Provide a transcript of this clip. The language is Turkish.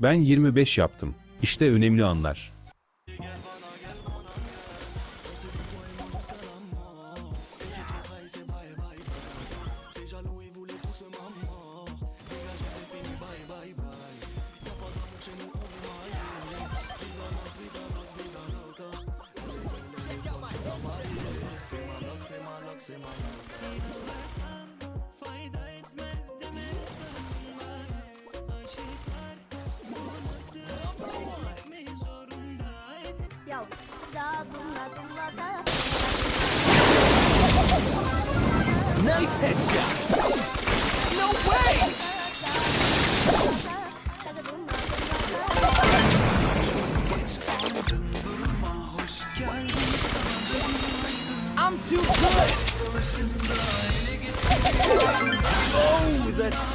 Ben 25 yaptım. İşte önemli anlar. Ya Nice headshot. No way. I'm too good. Oh, that's good.